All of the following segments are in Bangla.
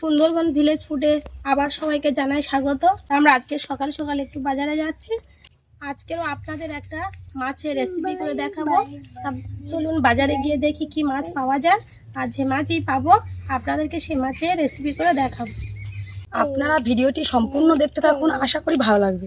সুন্দরবন ভিলেজ ফুডে আবার সবাইকে জানাই স্বাগত। আমরা আজকে সকাল সকাল একটু বাজারে যাচ্ছি। আজকেও আপনাদের একটা মাছের রেসিপি করে দেখাবো। চলুন বাজারে গিয়ে দেখি কি মাছ পাওয়া যায়। আর যে মাছই পাবো, আপনাদেরকে সে মাছের রেসিপি করে দেখাবো। আপনারা ভিডিওটি সম্পূর্ণ দেখতে থাকুন। আশা করি ভালো লাগবে।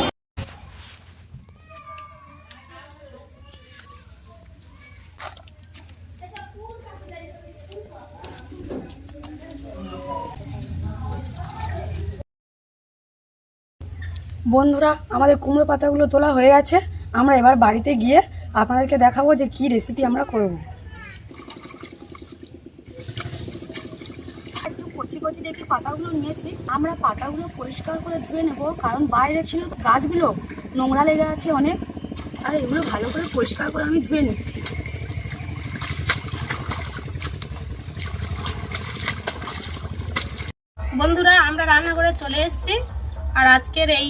বন্ধুরা, আমাদের কুমড়ো পাতাগুলো তোলা হয়ে গেছে। আমরা এবার বাড়িতে গিয়ে আপনাদেরকে দেখাবো যে কি রেসিপি আমরা করব। একটু কচি কচি দেখে পাতাগুলো নিয়েছি। আমরা পাতাগুলো পরিষ্কার করে ধুয়ে নেব, কারণ বাইরে ছিল গাছগুলো, নোংরা লেগে আছে অনেক। আর এগুলো ভালো করে পরিষ্কার করে আমি ধুয়ে নিচ্ছি। বন্ধুরা, আমরা রান্না করে চলে এসেছি। আর আজকের এই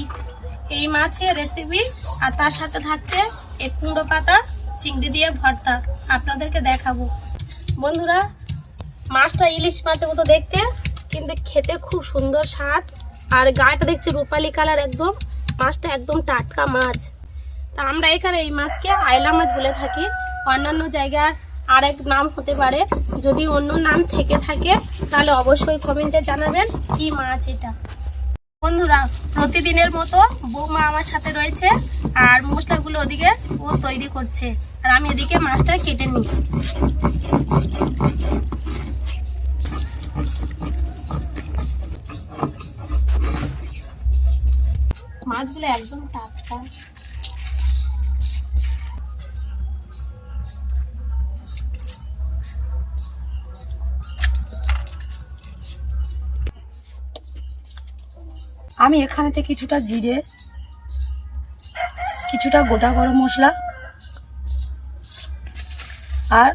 এই মাছের রেসিপি আর তার সাথে থাকছে এক কুমড়ো পাতা, চিংড়ি দিয়ে ভর্তা। আপনাদেরকে দেখাবো। বন্ধুরা, মাছটা ইলিশ মাছের মতো দেখতে, কিন্তু খেতে খুব সুন্দর স্বাদ। আর গাটা দেখছি রূপালি কালার একদম। মাছটা একদম টাটকা মাছ। তা আমরা এখানে এই মাছকে আয়লা মাছ বলে থাকি। অন্যান্য জায়গার আরেক নাম হতে পারে। যদি অন্য নাম থেকে থাকে, তাহলে অবশ্যই কমেন্টে জানাবেন কি মাছ এটা। বন্ধুরা, প্রতিদিনের মতো বৌমা আমার সাথে রয়েছে আর মশলাগুলো ওদিকে ও তৈরি করছে। আর আমি এদিকে মাছটা কেটে নিই। মাছগুলো একদম টাটকা। আমি এখানেতে কিছুটা জিরে, কিছুটা গোটা গরম মশলা, আর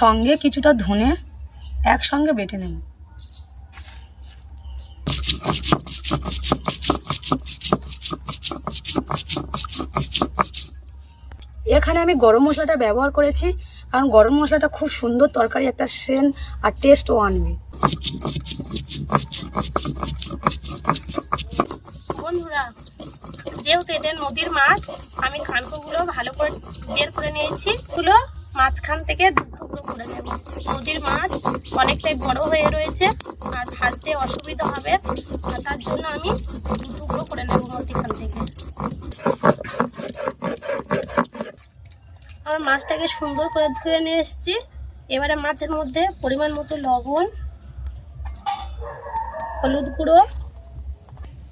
সঙ্গে কিছুটা ধনে একসঙ্গে বেটে নেব। এখানে আমি গরম মশলাটা ব্যবহার করেছি, কারণ গরম মশলাটা খুব সুন্দর তরকারি, একটা সেন আর টেস্টও আনবে। বন্ধুরা, যেহেতু এটা নদীর মাছ, আমি কানকোগুলো ভালো করে বের করে নিয়েছি। গুলো মাঝখান থেকে টুকরো করে নেব। নদীর মাছ অনেকটাই বড় হয়ে রয়েছে, আর ভাজতে অসুবিধা হবে। তার জন্য আমি টুকরো করে নেব মধ্যখান থেকে। আমার মাছটাকে সুন্দর করে ধুয়ে নিয়ে এসেছি। এবারে মাছের মধ্যে পরিমাণ মতো লবণ, হলুদ গুঁড়ো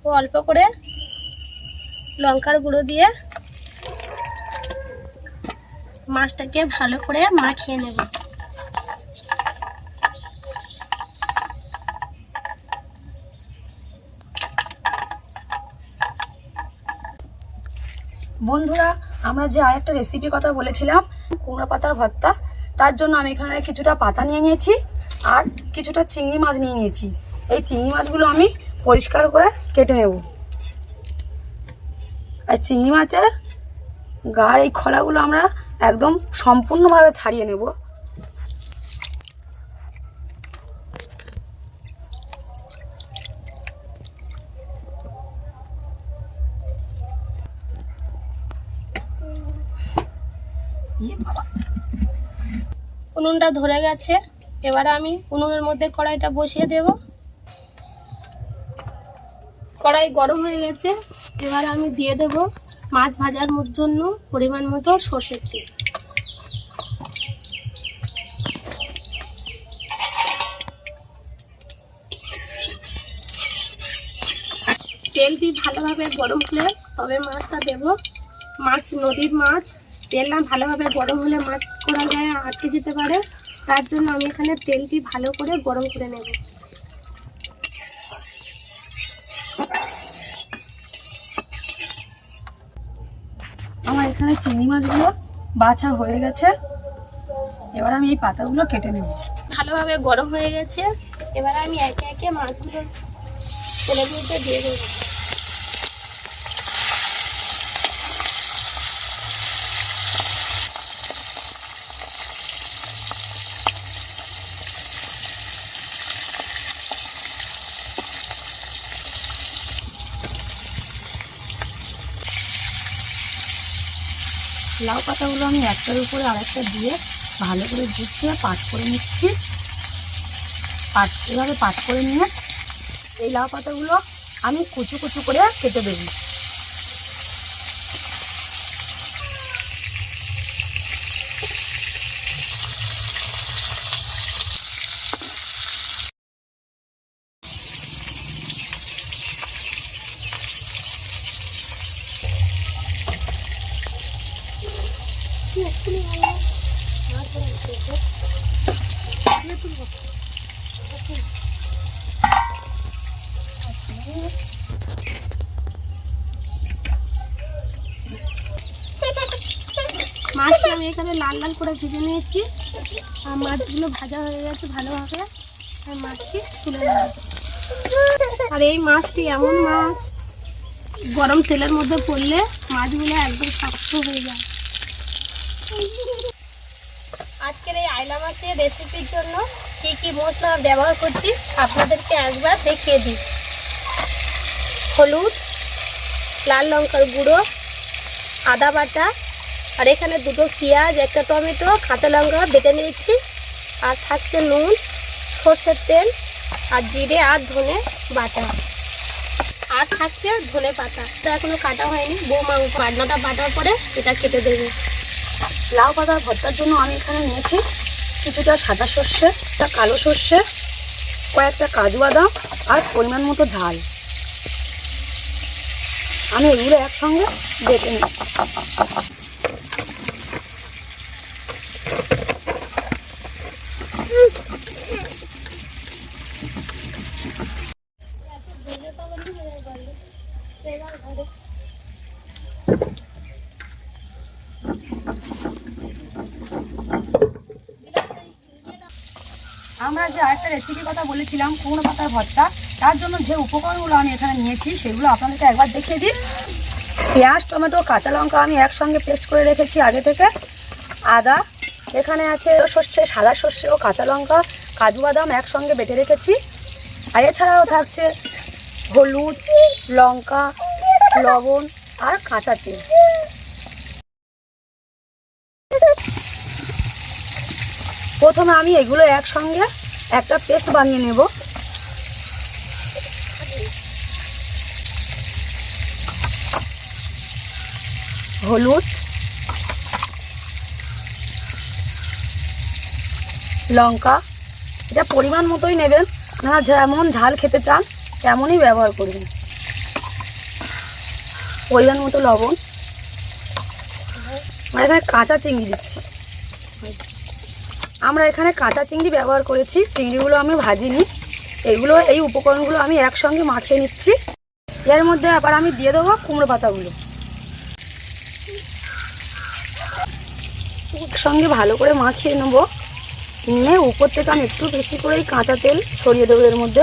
অল্প করে লঙ্কার গুঁড়ো দিয়ে মাছটাকে ভালো করে মাখিয়ে নেব। বন্ধুরা, আমরা যে আরেকটা রেসিপির কথা বলেছিলাম, কুমড়ো পাতার ভর্তা, তার জন্য আমি এখানে কিছুটা পাতা নিয়ে নিয়েছি আর কিছুটা চিংড়ি মাছ নিয়ে নিয়েছি। এই চিংড়ি মাছগুলো আমি পরিষ্কার করে কেটে নেব। আর চিংড়ি মাছের গার এই খোলাগুলো আমরা একদম সম্পূর্ণভাবে ছাড়িয়ে নেব। উনুনটা ধরে গেছে। এবারে আমি উনুনের মধ্যে কড়াইটা বসিয়ে দেব। কড়াই গরম হয়ে গেছে। এবার আমি দিয়ে দেব মাছ ভাজার জন্য পরিমাণ মতো সর্ষের তেল। তেলটি ভালোভাবে গরম হলে তবে মাছটা দেব। মাছ, নদীর মাছ, তেল না ভালোভাবে গরম হলে মাছ করা যায় আটকে যেতে পারে। তার জন্য আমি এখানে তেলটি ভালো করে গরম করে নেব। এখানে চিংড়ি মাছগুলো বাছা হয়ে গেছে। এবার আমি এই পাতাগুলো কেটে নেব। ভালোভাবে গরম হয়ে গেছে। এবার আমি একে একে মাছগুলো তেলে দিয়ে দেবো। লাউ পাতাগুলো আমি একটার উপরে আরেকটা দিয়ে ভালো করে গুছিয়ে পাট করে নিচ্ছি। পাট, এভাবে পাট করে নিয়ে এই লাউ পাতাগুলো আমি কুচু কুচু করে কেটে দেবো মাছটা আমি এখানে লাল লাল করে ভেজে নিয়েছি। আর মাছগুলো ভাজা হয়ে গেছে ভালোভাবে। আর মাছটি তুলে আর এই মাছটি এমন মাছ, গরম তেলের মধ্যে পড়লে মাছগুলো একদম শক্ত হয়ে যায়। আজকের এই আয়লা মাছের রেসিপির জন্য কি কি মশলা ব্যবহার করছি আপনাদেরকে একবার দেখিয়ে দিই। হলুদ, লাল লঙ্কার গুঁড়ো, আদা বাটা আর এখানে দুটো পেঁয়াজ, একটা টমেটো, কাঁচা লঙ্কা বেটে নিয়েছি। আর থাকছে নুন, সর্ষের তেল, আর জিরে আর ধনে বাটা। আর থাকছে ধনে পাতা। এটা এখনও কাটা হয়নি। বৌমা বাটনাটা বাটার পরে এটা কেটে দেবে। লাউ পাতার ভর্তার জন্য আমি এখানে নিয়েছি কিছুটা সাদা সর্ষে, একটা কালো সর্ষে, কয়েকটা কাজু বাদাম আর পরিমাণ মতো ঝাল। আমি এগুলো একসঙ্গে বেটে নিই। আমরা যে আরেকটা রেসিপির কথা বলেছিলাম কুমড়ো পাতার ভর্তা, তার জন্য যে উপকরণগুলো আমি এখানে নিয়েছি, সেগুলো আপনাদেরকে একবার দেখিয়ে দিই। পেঁয়াজ, টমেটো, কাঁচা লঙ্কা আমি একসঙ্গে পেস্ট করে রেখেছি আগে থেকে। আদা, এখানে আছে সর্ষে, সাদা সর্ষে ও কাঁচা লঙ্কা, কাজু বাদাম একসঙ্গে বেটে রেখেছি। আর এছাড়াও থাকছে হলুদ, লঙ্কা, লবণ আর কাঁচা তেল। প্রথমে আমি এগুলো একসঙ্গে একটা পেস্ট বানিয়ে নেব। হলুদ, লঙ্কা এটা পরিমাণ মতোই নেবেন। আপনারা যেমন ঝাল খেতে চান, তেমনই ব্যবহার করবেন। পরিমাণ মতো লবণ। আমরা এখানে কাঁচা চিংড়ি দিচ্ছি। আমরা এখানে কাঁচা চিংড়ি ব্যবহার করেছি। চিংড়িগুলো আমি ভাজিনি। এগুলো, এই উপকরণগুলো আমি একসঙ্গে মাখিয়ে নিচ্ছি। এর মধ্যে আবার আমি দিয়ে দেবো কুমড়ো পাতাগুলো। একসঙ্গে ভালো করে মাখিয়ে নেব। নিয়ে উপর থেকে আমি একটু বেশি করেই কাঁচা তেল ছড়িয়ে দেবো এর মধ্যে।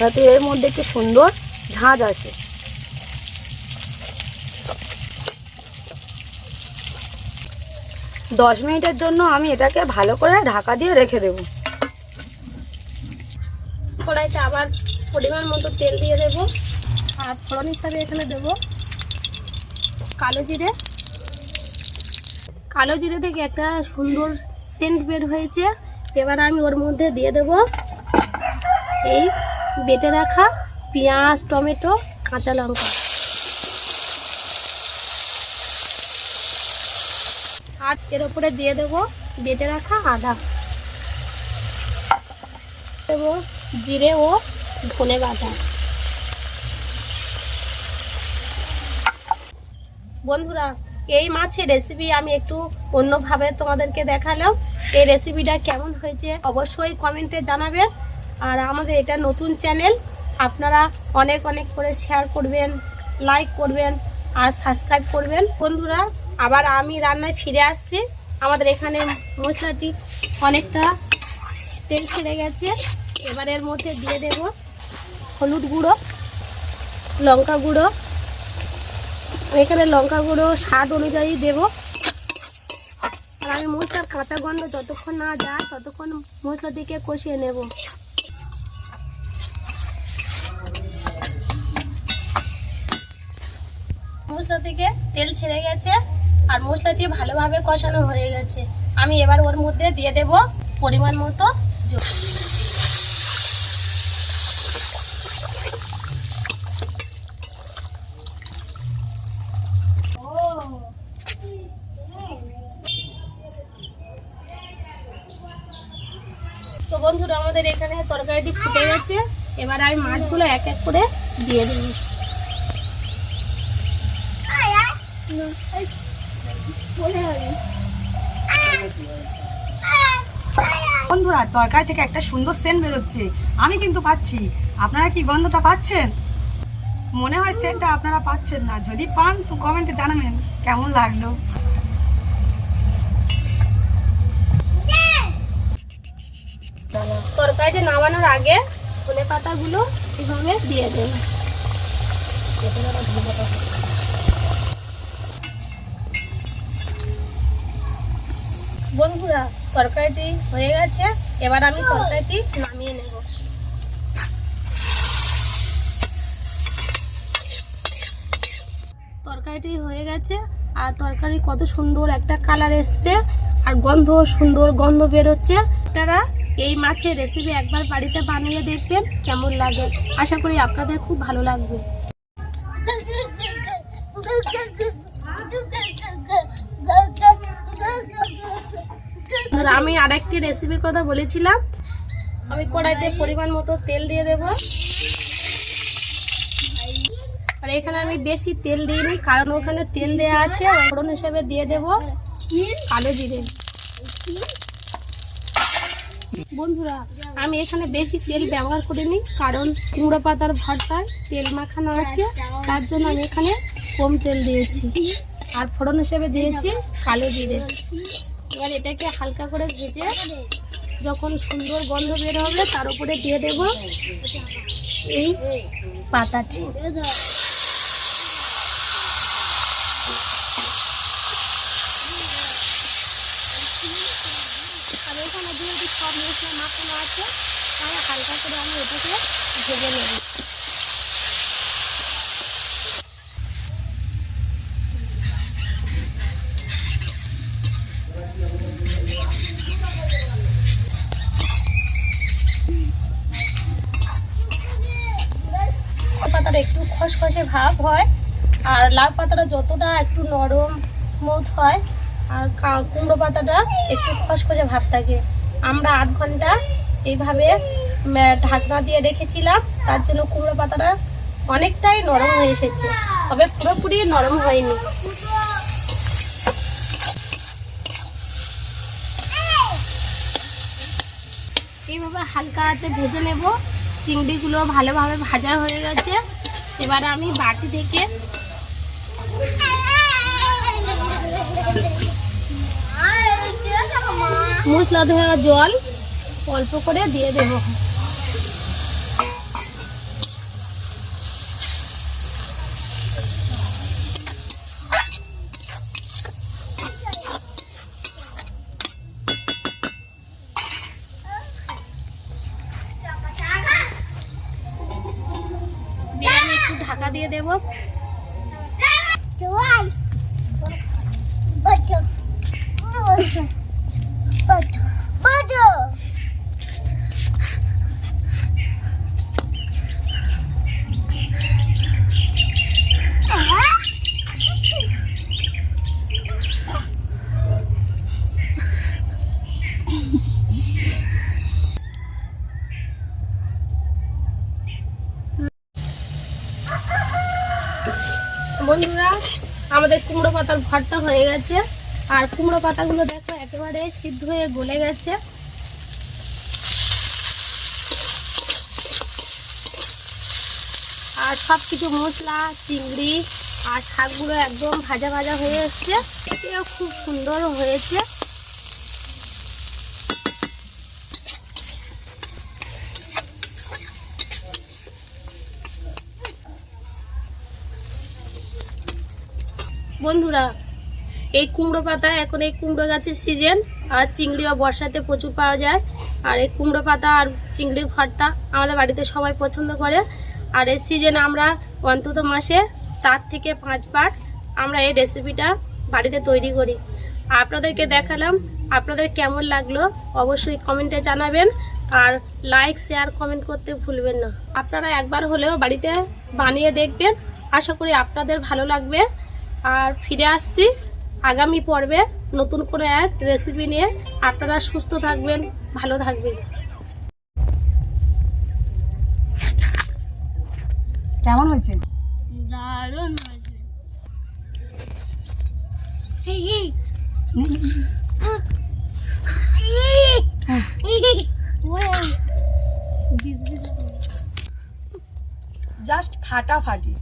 যাতে এর মধ্যে একটু সুন্দর ঝাঁঝ আসে। দশ মিনিটের জন্য আমি এটাকে ভালো করে ঢাকা দিয়ে রেখে দেবো। কড়াইতে আবার পরিমাণ মতো তেল দিয়ে দেবো। আর ফোড়ন হিসাবে এখানে দেবো কালো জিরে। কালো জিরে থেকে একটা সুন্দর সেন্ট বের হয়েছে। এবার আমি ওর মধ্যে দিয়ে দেব এই বেটে রাখা পেঁয়াজ, টমেটো, কাঁচা লঙ্কা। আর এর উপরে দিয়ে দেবো বেটে রাখা আদা। দেবো জিরে ও ধনে বাটা। বন্ধুরা, এই মাছের রেসিপি আমি একটু অন্যভাবে তোমাদেরকে দেখালাম। এই রেসিপিটা কেমন হয়েছে অবশ্যই কমেন্টে জানাবেন আর আমাদের এটা নতুন চ্যানেল আপনারা অনেক অনেক করে শেয়ার করবেন লাইক করবেন, আর সাবস্ক্রাইব করবেন। বন্ধুরা আবার আমি রান্নায় ফিরে আসছি। আমাদের এখানে মশলাটি অনেকটা তেল ছেড়ে গেছে। এবার এর মধ্যে দিয়ে দেব হলুদ গুঁড়ো, লঙ্কা গুঁড়ো। এখানে লঙ্কা গুঁড়ো স্বাদ অনুযায়ী দেব। আর আমি মশলার কাঁচা গন্ধ যতক্ষণ না যায়, ততক্ষণ মশলাটিকে কষিয়ে নেব। মশলা থেকে তেল ছেড়ে গেছে। আর মশলাটি ভালোভাবে কষানো হয়ে গেছে। আমি এবার ওর মধ্যে দিয়ে দেব পরিমাণ মতো জল। তো বন্ধুরা, আমাদের এখানে তরকারিটি ফুটে গেছে। এবার আমি মাছগুলো এক এক করে দিয়ে দেবো। বন্ধুরা, তরকারি থেকে একটা সুন্দর সেন্ট বেরোচ্ছে। আমি কিন্তু পাচ্ছি। আপনারা কি গন্ধটা পাচ্ছেন? মনে হয় সেন্টটা আপনারা পাচ্ছেন না। যদি পান, তো কমেন্টে জানাবেন কেমন লাগল। তরকারিটা নামানোর আগে ধনে পাতাগুলো এভাবে দিয়ে দেব। বন্ধুরা, তরকারিটি হয়ে গেছে, এবার আমি তরকারিটি নামিয়ে নেব। তরকারিটি হয়ে গেছে, আর তরকারি কত সুন্দর একটা কালার এসছে, আর গন্ধ সুন্দর গন্ধ বেরোচ্ছে। আপনারা এই মাছের রেসিপি একবার বাড়িতে বানিয়ে দেখবেন, কেমন লাগে। আশা করি আপনাদের খুব ভালো লাগবে। আর আমি আরেকটি রেসিপির কথা বলেছিলাম। আমি কড়াইতে পরিমাণ মতো তেল দিয়ে দেব। আর এখানে আমি বেশি তেল দিইনি, কারণ ওখানে তেল দেওয়া আছে ফোড়ন হিসেবে দিয়ে দেব কালো জিরে। বন্ধুরা, আমি এখানে বেশি তেল ব্যবহার করিনি, কারণ কুমড়ো পাতার ভর্তায় তেল মাখানো আছে, তার জন্য আমি এখানে কম তেল দিয়েছি। আর ফোড়ন হিসেবে দিয়েছি কালো জিরে। এবার এটাকে হালকা করে ভেজে যখন সুন্দর গন্ধ বের হবে তার উপরে দিয়ে দেব এই পাতাটি আর এখানে যেহেতু সব মশলা মাখানো আছে তাই হালকা করে আমি এটাকে ভেজে নেব পাতাটা একটু খসখসে ভাব হয়। আর লাউ পাতাটা যতটা একটু নরম স্মুথ হয়, আর কুমড়ো পাতাটা একটু খসখসে ভাব থাকে। আমরা আধ ঘণ্টা এইভাবে ঢাকনা দিয়ে রেখেছিলাম, তার জন্য কুমড়ো পাতাটা অনেকটাই নরম হয়ে এসেছে, তবে পুরোপুরি নরম হয়নি। এইভাবে হালকা আছে ভেজে নেব। চিংড়িগুলো ভালোভাবে ভাজা হয়ে গেছে। এবার আমি বাটি থেকে মশলা ধোয়া জল অল্প করে দিয়ে দেব দিয়ে আমি একটু ঢাকা দিয়ে দেবো। বন্ধুরা, আমাদের কুমড়ো পাতার ভাতটা হয়ে গেছে। আর কুমড়ো পাতাগুলো দেখো, একেবারে সিদ্ধ হয়ে গলে গেছে। আর সব কিছু মশলা, চিংড়ি আর শাকগুলো একদম ভাজা ভাজা হয়ে এসছে। এও খুব সুন্দর হয়েছে। বন্ধুরা, এই কুমড়ো পাতা, এখন এই কুমড়ো গাছের সিজন আর চিংড়িও বর্ষাতে প্রচুর পাওয়া যায়। আর এই কুমড়ো পাতা আর চিংড়ির ভর্তা আমাদের বাড়িতে সবাই পছন্দ করে। আর এই সিজনে আমরা অন্তত মাসে চার থেকে পাঁচবার আমরা এই রেসিপিটা বাড়িতে তৈরি করি। আপনাদেরকে দেখালাম, আপনাদের কেমন লাগল অবশ্যই কমেন্টে জানাবেন। আর লাইক শেয়ার কমেন্ট করতে ভুলবেন না। আপনারা একবার হলেও বাড়িতে বানিয়ে দেখবেন। আশা করি আপনাদের ভালো লাগবে। আর ফিরে আসছি আগামী পর্বে নতুন কোনো এক রেসিপি নিয়ে। আপনারা সুস্থ থাকবেন ভালো থাকবেন। কেমন হয়েছে? দারুণ জাস্ট ফাটাফাটি।